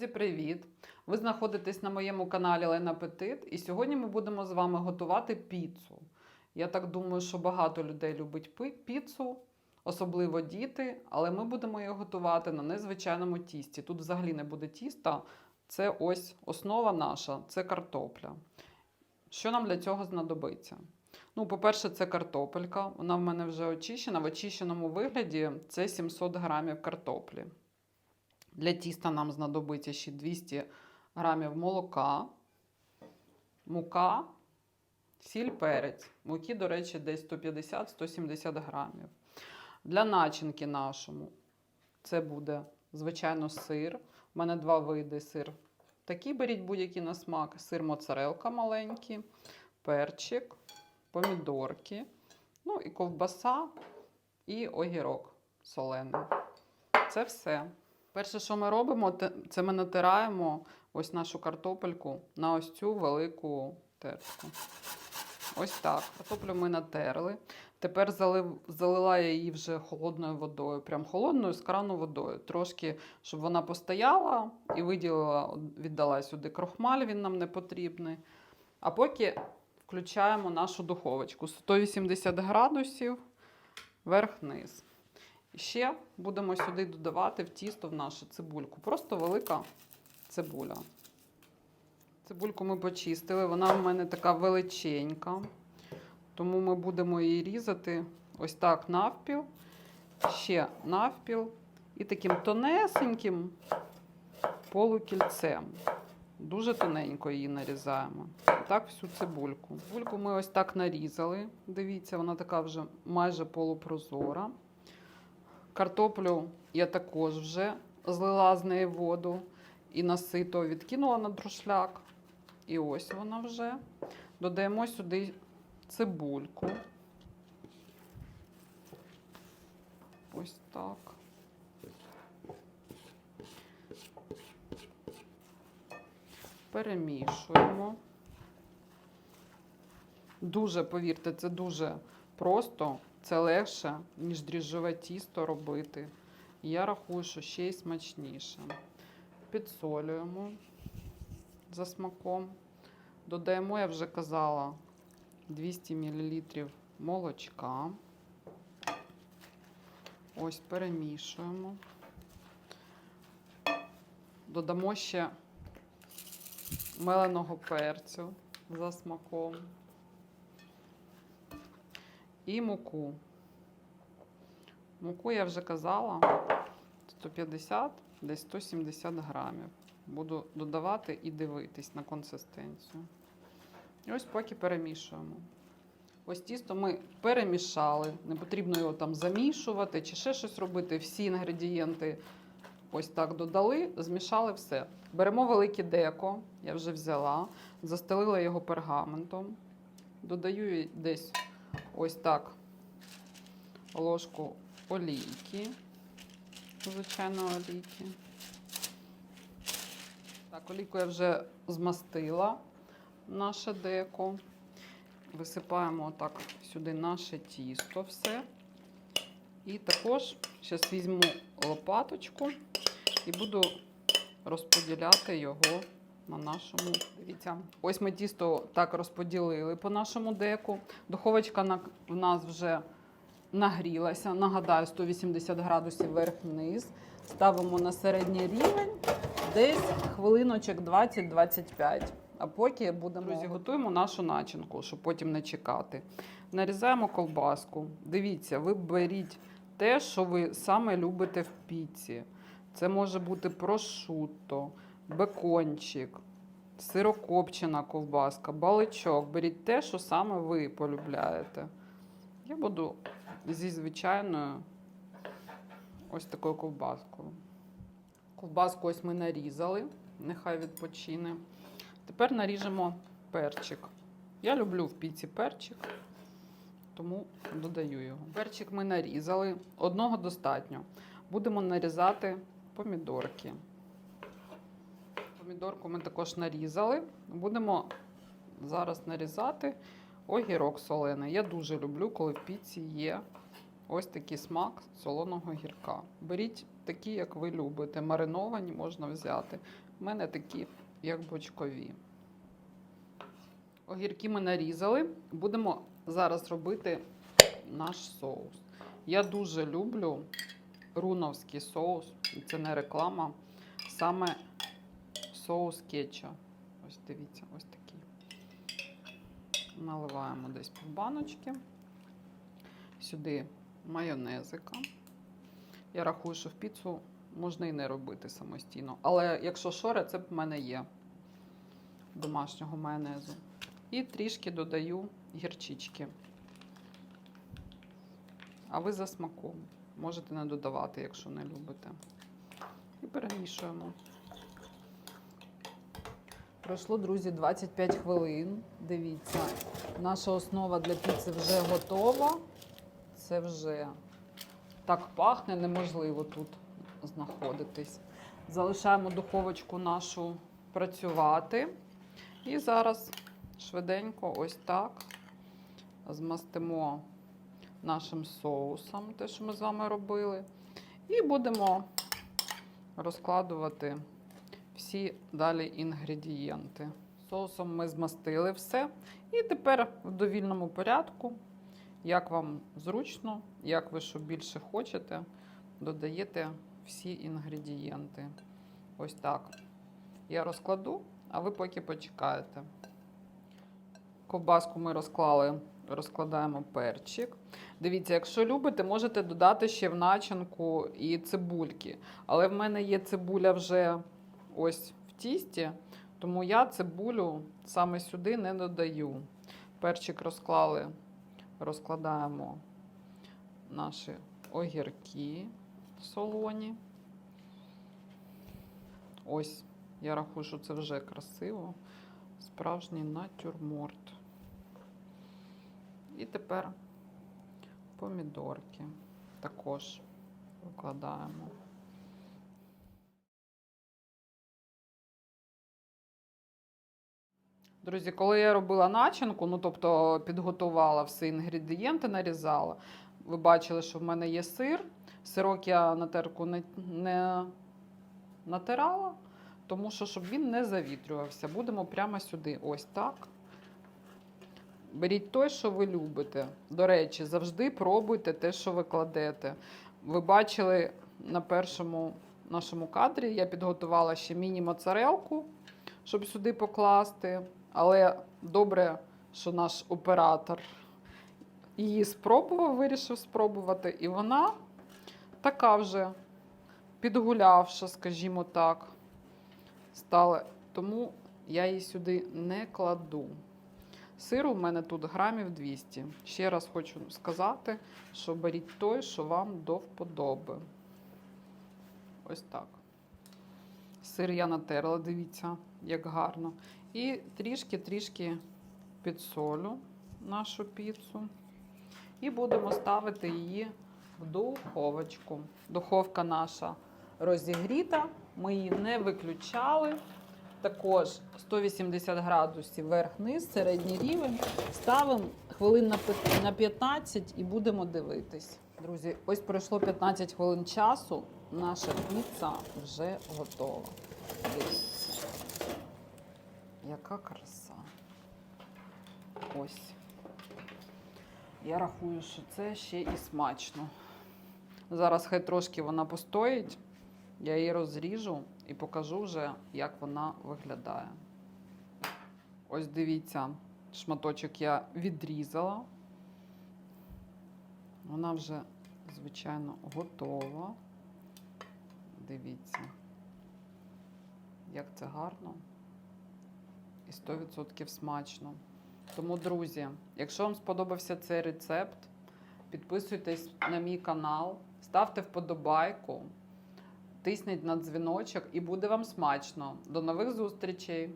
Друзі, привіт! Ви знаходитесь на моєму каналі Лена Петит, і сьогодні ми будемо з вами готувати піцу. Я так думаю, що багато людей любить піцу, особливо діти, але ми будемо її готувати на незвичайному тісті. Тут взагалі не буде тіста, це ось основа наша це картопля. Що нам для цього знадобиться? Ну, по-перше, це картопелька. Вона в мене вже очищена. В очищеному вигляді це 700 грамів картоплі. Для тіста нам знадобиться ще 200 грамів молока, мука, сіль, перець. Муки, до речі, десь 150-170 грамів. Для начинки нашому це буде, звичайно, сир. У мене два види сир. Такий беріть будь-який на смак. Сир моцарелка маленький, перчик, помідорки, ну і ковбаса, і огірок солений. Це все. Перше, що ми робимо, це ми натираємо ось нашу картопельку на ось цю велику терку. Ось так. Картоплю ми натерли. Тепер залила я її вже холодною водою, прям холодною з крану водою. Трошки, щоб вона постояла і виділила, віддала сюди крохмаль, він нам не потрібний. А поки включаємо нашу духовочку 180 градусів, верх-низ. Ще будемо сюди додавати в тісто в нашу цибульку. Просто велика цибуля. Цибульку ми почистили, вона в мене така величенька. Тому ми будемо її різати ось так навпіл, ще навпіл і таким тонесеньким полукільцем. Дуже тоненько її нарізаємо. І так всю цибульку. Цибульку ми ось так нарізали. Дивіться, вона така вже майже полупрозора. Картоплю я також вже злила з неї воду і насито відкинула на друшляк. І ось вона вже. Додаємо сюди цибульку. Ось так. Перемішуємо. Дуже, повірте, це дуже просто. Це легше, ніж дріжджове тісто робити. Я рахую, що ще й смачніше. Підсолюємо за смаком. Додаємо, я вже казала, 200 мл молочка. Ось перемішуємо. Додамо ще меленого перцю за смаком. І муку. Муку я вже казала 150, десь 170 грамів. Буду додавати і дивитись на консистенцію. І ось поки перемішуємо. Ось тісто ми перемішали. Не потрібно його там замішувати чи ще щось робити. Всі інгредієнти ось так додали, змішали все. Беремо велике деко, я вже взяла, застелила його пергаментом. Додаю десь ось так ложку олійки, звичайно, олійки. Так, олійку я вже змастила наше деко. Висипаємо отак сюди наше тісто все. І також зараз візьму лопаточку і буду розподіляти його на нашому. Дивіться, ось ми тісто так розподілили по нашому деку. Духовочка на- в нас вже нагрілася. Нагадаю, 180 градусів вверх-вниз. Ставимо на середній рівень десь хвилиночок 20-25. А поки будемо Друзі, готуємо нашу начинку, щоб потім не чекати. Нарізаємо колбаску. Дивіться, ви беріть те, що ви саме любите в піці. Це може бути прошутто, бекончик, сирокопчена ковбаска, баличок. Беріть те, що саме ви полюбляєте. Я буду зі звичайною ось такою ковбаскою. Ковбаску ось ми нарізали, нехай відпочине. Тепер наріжемо перчик. Я люблю в піці перчик, тому додаю його. Перчик ми нарізали, одного достатньо. Будемо нарізати помідорки. Помідорку ми також нарізали. Будемо зараз нарізати огірок солений. Я дуже люблю, коли в піці є ось такий смак солоного гірка. Беріть такі, як ви любите. Мариновані можна взяти. в мене такі, як бочкові. Огірки ми нарізали. Будемо зараз робити наш соус. Я дуже люблю руновський соус. Це не реклама. Саме соус кетча. Ось дивіться, ось такий. Наливаємо десь пів баночки. Сюди майонезика. Я рахую, що в піцу можна і не робити самостійно. Але якщо що, рецепт в мене є домашнього майонезу. І трішки додаю гірчички. А ви за смаком. Можете не додавати, якщо не любите. І перемішуємо. Пройшло, друзі, 25 хвилин. Дивіться, наша основа для піци вже готова. Це вже так пахне, неможливо тут знаходитись. Залишаємо духовочку нашу працювати. І зараз швиденько ось так змастимо нашим соусом, те, що ми з вами робили. І будемо розкладувати всі далі інгредієнти. Соусом ми змастили все. І тепер в довільному порядку, як вам зручно, як ви що більше хочете, додаєте всі інгредієнти. Ось так. Я розкладу, а ви поки почекаєте. Ковбаску ми розклали, розкладаємо перчик. Дивіться, якщо любите, можете додати ще в начинку і цибульки. Але в мене є цибуля вже ось в тісті, тому я цибулю саме сюди не додаю. Перчик розклали, розкладаємо наші огірки солоні. Ось, я рахую, що це вже красиво. Справжній натюрморт. І тепер помідорки також викладаємо. Друзі, коли я робила начинку, ну тобто підготувала всі інгредієнти, нарізала. Ви бачили, що в мене є сир. Сирок я на терку не, не натирала, тому що щоб він не завітрювався. Будемо прямо сюди. Ось так. Беріть той, що ви любите. До речі, завжди пробуйте те, що ви кладете. Ви бачили на першому нашому кадрі, я підготувала ще міні-моцарелку, щоб сюди покласти. Але добре, що наш оператор її спробував, вирішив спробувати. І вона така вже підгулявша, скажімо так, стала. Тому я її сюди не кладу. Сиру в мене тут грамів 200. Ще раз хочу сказати, що беріть той, що вам до вподоби. Ось так. Сир я натерла, дивіться, як гарно. І трішки-трішки підсолю нашу піцу. І будемо ставити її в духовочку. Духовка наша розігріта, ми її не виключали. Також 180 градусів верх-низ, середній рівень. Ставимо хвилин на пи- 15 і будемо дивитись. Друзі, ось пройшло 15 хвилин часу. Наша піца вже готова. Дивіться. Яка краса. Ось. Я рахую, що це ще і смачно. Зараз хай трошки вона постоїть. Я її розріжу і покажу вже, як вона виглядає. Ось дивіться, шматочок я відрізала. Вона вже, звичайно, готова. Дивіться, як це гарно і 100% смачно. Тому, друзі, якщо вам сподобався цей рецепт, підписуйтесь на мій канал, ставте вподобайку, тисніть на дзвіночок і буде вам смачно. До нових зустрічей!